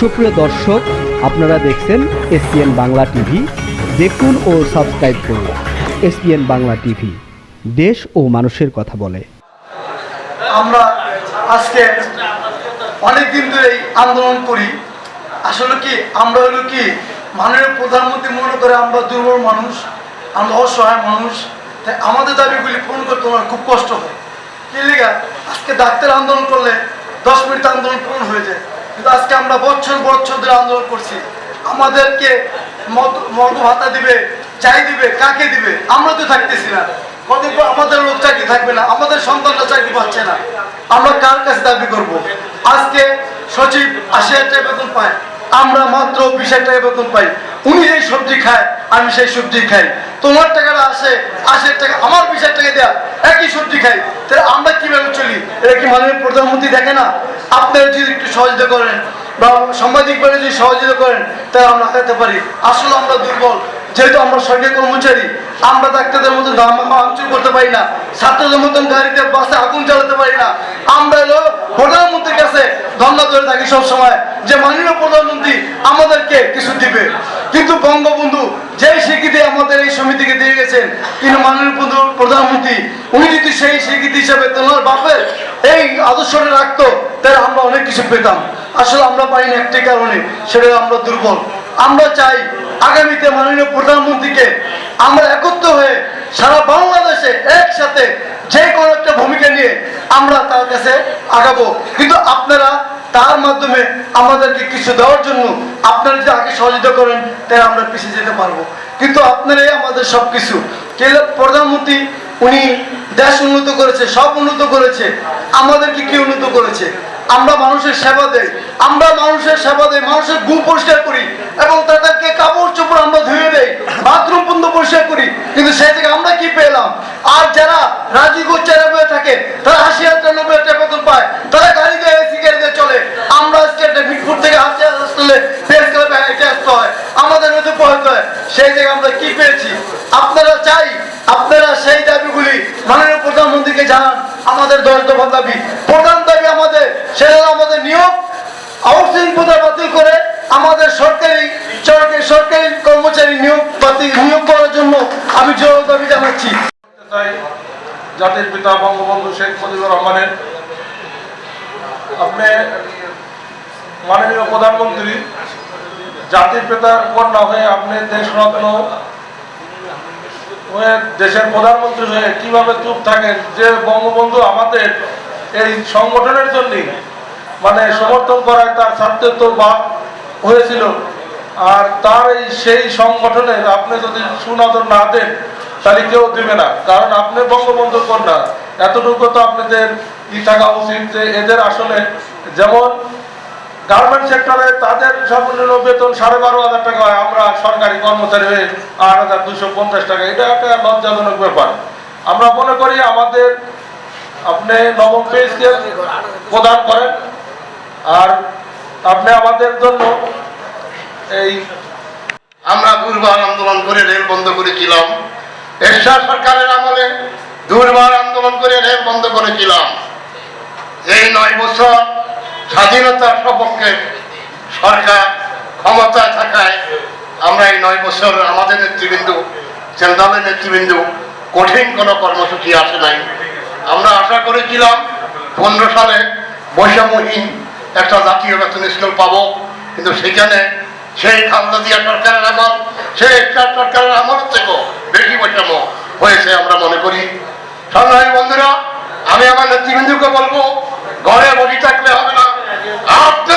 সুপ্রিয় দর্শক, আপনারা দেখছেন এসপিএন বাংলা টিভি। দেখুন ও সাবস্ক্রাইব করুন এসপিএন বাংলা টিভি। দেশ ও মানুষের কথা বলে। আমরা আজকে অনেক দিন ধরে আন্দোলন করি। আসলে কি, আমরা হলো কি, মাননীয় প্রধানমন্ত্রী মনে করে আমরা দুর্বল মানুষ, আমরা অসহায় মানুষ। তাই আমাদের দাবিগুলি পূরণ করতে আমার খুব কষ্ট হয়। কি আজকে ডাক্তার আন্দোলন করলে দশ মিনিট আন্দোলন পূরণ হয়ে যায়। কিন্তু আজকে আমরা বছর বছর ধরে আন্দোলন করছি। আমাদেরকে মদ- মর্গ ভাতা দিবে, চাই দিবে, কাকে দিবে? আমরা তো থাকতেছি না। কদিন পর আমাদের লোক চাকরি থাকবে না, আমাদের সন্তানরা চাকরি পাচ্ছে না। আমরা কার কাছে দাবি করব? আজকে সচিব আশি হাজার টাকা বেতন পায়, আমরা মাত্র বিশ হাজার টাকা বেতন পাই। উনি যেই সবজি খায়, আমি সেই সবজি খাই। তোমার টাকাটা আসে আশি টাকা, আমার বিশ টাকা দেয়া, একই সবজি খাই। তাহলে আমরা কীভাবে চলি? এটা কি মাননীয় প্রধানমন্ত্রী দেখে না? আপনারা যদি একটু সহযোগিতা করেন, বা যদি সহযোগিতা করেন, তাহলে আমরা পারি। আসলে আমরা দুর্বল। যেহেতু আমরা সরকারি কর্মচারী, আমরা ডাক্তারদের করতে পারি না, ছাত্রদের মতন গাড়িতে, বাসে আগুন জ্বালাতে পারি না। আমরা এলো প্রধানমন্ত্রীর কাছে ধন্যবাদ ধরে থাকি সবসময় যে মাননীয় প্রধানমন্ত্রী আমাদেরকে কিছু দিবে। কিন্তু বঙ্গবন্ধু আমাদের এই সমিতিকে দিয়ে গেছেন কিন্তু মাননীয় প্রধানমন্ত্রী। উনি যদি সেই স্বীকৃতি হিসাবে তোমার বাপের এই আদর্শটা রাখতো, তাহলে আমরা অনেক কিছু পেতাম। আসলে আমরা পাই না একটি কারণে সেটা আমরা দুর্বল। আমরা চাই আগামীতে মাননীয় প্রধানমন্ত্রীকে আমরা একত্র হয়ে সারা বাংলাদেশে একসাথে যে কোনো একটা ভূমিকা নিয়ে আমরা তার কাছে আগাবো। কিন্তু আপনারা তার মাধ্যমে আমাদেরকে কিছু দেওয়ার জন্য আপনারা যদি আগে সহযোগিতা করেন, তাহলে আমরা পিছিয়ে যেতে পারব। কিন্তু আপনারাই আমাদের সব কিছু প্রধানমন্ত্রী, উনি দেশ উন্নত করেছে, সব উন্নত করেছে। আমাদেরকে কি উন্নত করেছে? আমরা মানুষের সেবা দেই। আমরা মানুষের সেবা দেই, মানুষের গু পরিষ্কার করি এবং তাদেরকে কাপড় চোপড় আমরা ধুয়ে দেই, বাথরুম পর্যন্ত পরিষ্কার করি। কিন্তু সেই থেকে আমরা কি পেলাম? আর যারা রাজি গোচ্চারা থাকে, তারা আশি হাজার নব্বই টাকা বেতন পায়। তারা গাড়ি দিয়ে এসি গাড়ি দিয়ে চলে আমরা আজকে একটা মিটফুট থেকে হাতে আসলে প্রেস ক্লাবে হেঁটে আসতে হয় আমাদের মধ্যে পড়তে হয় সেই জায়গায় আমরা কি পেয়েছি? আপনারা চাই, আপনারা সেই দাবিগুলি মাননীয় প্রধানমন্ত্রীকে জানান। আমাদের দশ দফা দাবি। প্রধান দাবি আমাদের, সেটা আমাদের নিয়োগ। আউটসোর্সিং প্রথা বাতিল করে আমাদের সরকারি সরকারি সরকারি কর্মচারী নিয়োগ বাতিল নিয়োগ করার জন্য আমি জোর দাবি জানাচ্ছি। জাতির পিতা বঙ্গবন্ধু শেখ মুজিবুর রহমানের। আপনি মাননীয় প্রধানমন্ত্রী জাতির পিতার কন্যা হয়ে আপনি দেশরত্ন হয়ে দেশের প্রধানমন্ত্রী হয়ে কীভাবে চুপ থাকেন? যে বঙ্গবন্ধু আমাদের এই সংগঠনের জন্য মানে সমর্থন করায় তার ছাত্রের তো বাপ হয়েছিল। আর তার এই সেই সংগঠনের আপনি যদি সুনজর না দেন, তাহলে কেউ দিবে না। কারণ আপনি বঙ্গবন্ধু কন্যা। এতটুকু তো আপনাদের ই থাকা উচিত যে এদের আসলে যেমন গার্মেন্ট সেক্টরে তাদের সর্বনিম্ন বেতন সাড়ে বারো হাজার টাকা হয়, আমরা সরকারি কর্মচারী হয়ে আট হাজার দুশো পঞ্চাশ টাকা। এটা একটা লজ্জাজনক ব্যাপার। আমরা মনে করি আমাদের আপনি নবম পে স্কেল প্রদান করেন, আর আপনি আমাদের জন্য এই আমরা দুর্বার আন্দোলন করে রেল বন্ধ করেছিলাম। এরশাদ সরকারের আমলে দুর্বার আন্দোলন করে রেল বন্ধ করেছিলাম। এই নয় বছর স্বাধীনতার সপক্ষে সরকার ক্ষমতায় থাকায় আমরা এই নয় বছর আমাদের নেতৃবৃন্দ সেন্ট্রালের নেতৃবৃন্দ কঠিন কোনো কর্মসূচি আসে নাই। আমরা আশা করেছিলাম পনেরো সালে বৈষম্যহীন একটা জাতীয় বেতন স্কেল পাব, কিন্তু সেখানে সেই খালদা জিয়া সরকারের আমল, সেই এরশাদ সরকারের আমল থেকেও বেশি বৈষম্য হয়েছে আমরা মনে করি। সংগ্রামী বন্ধুরা, আমি আমার নেতৃবৃন্দকে বলব, ঘরে বসে থাকলে হবে না। আপনারা